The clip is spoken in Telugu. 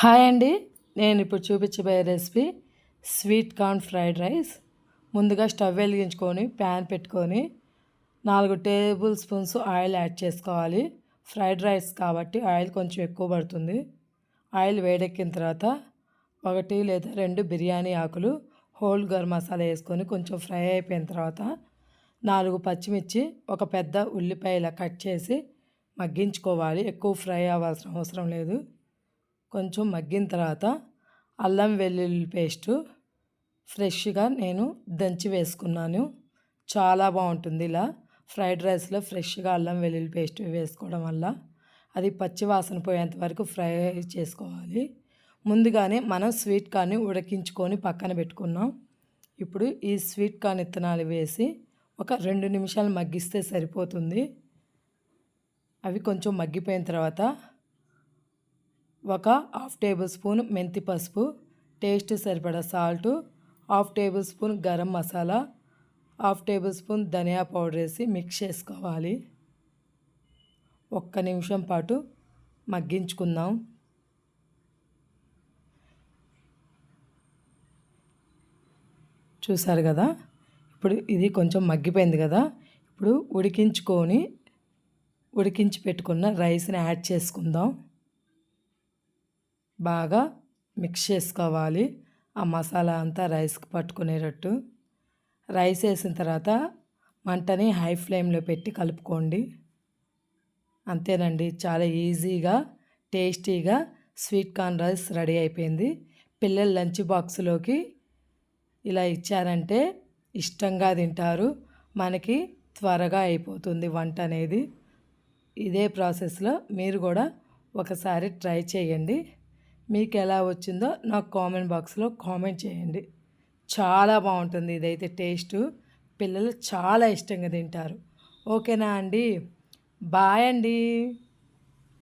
హాయ్ అండి. నేను ఇప్పుడు చూపించబోయే recipe sweet corn fried rice. ముందుగా స్టవ్ వెలిగించుకొని ప్యాన్ పెట్టుకొని నాలుగు టేబుల్ స్పూన్స్ ఆయిల్ యాడ్ చేసుకోవాలి. ఫ్రైడ్ రైస్ కాబట్టి ఆయిల్ కొంచెం ఎక్కువ పడుతుంది. ఆయిల్ వేడెక్కిన తర్వాత ఒకటి లేదా రెండు బిర్యానీ ఆకులు హోల్ గరం మసాలా వేసుకొని కొంచెం ఫ్రై అయిపోయిన తర్వాత నాలుగు పచ్చిమిర్చి ఒక పెద్ద ఉల్లిపాయ కట్ చేసి మగ్గించుకోవాలి. ఎక్కువ ఫ్రై అవ్వాల్సిన అవసరం లేదు. కొంచెం మగ్గిన తర్వాత అల్లం వెల్లుల్లి పేస్టు ఫ్రెష్గా నేను దంచి వేసుకున్నాను. చాలా బాగుంటుంది ఇలా. ఫ్రైడ్ రైస్లో ఫ్రెష్గా అల్లం వెల్లుల్లి పేస్ట్ వేసుకోవడం వల్ల అది పచ్చి వాసన పోయేంత వరకు ఫ్రై చేసుకోవాలి. ముందుగానే మనం స్వీట్ కార్న్ని ఉడికించుకొని పక్కన పెట్టుకున్నాం. ఇప్పుడు ఈ స్వీట్ కార్న్ ఇత్తనాలు వేసి ఒక రెండు నిమిషాలు మగ్గిస్తే సరిపోతుంది. అవి కొంచెం మగ్గిపోయిన తర్వాత ఒక హాఫ్ టేబుల్ స్పూన్ మెంతి పసుపు టేస్ట్ సరిపడా salt half tablespoon garam masala half tablespoon dhania powder వేసి మిక్స్ చేసుకోవాలి. ఒక్క నిమిషం పాటు మగ్గించుకుందాం. చూసారు కదా? ఇప్పుడు ఇది కొంచెం మగ్గిపోయింది కదా? ఇప్పుడు ఉడికించుకొని ఉడికించి పెట్టుకున్న రైస్ని యాడ్ చేసుకుందాం. బాగా మిక్స్ చేసుకోవాలి. ఆ మసాలా అంతా రైస్కి పట్టుకునేటట్టు. రైస్ వేసిన తర్వాత మంటని హై ఫ్లేమ్లో పెట్టి కలుపుకోండి. అంతేనండి చాలా ఈజీగా టేస్టీగా స్వీట్ కార్న్ రైస్ రెడీ అయిపోయింది. పిల్లలు లంచ్ బాక్స్లోకి ఇలా ఇచ్చారంటే ఇష్టంగా తింటారు. మనకి త్వరగా అయిపోతుంది వంట అనేది. ఇదే ప్రాసెస్లో మీరు కూడా ఒకసారి ట్రై చేయండి. మీకు ఎలా వచ్చిందో నాకు కామెంట్ బాక్స్లో కామెంట్ చేయండి. చాలా బాగుంటుంది ఇదైతే టేస్ట్. పిల్లలు చాలా ఇష్టంగా తింటారు. ఓకేనా అండి? బాయ్ అండి.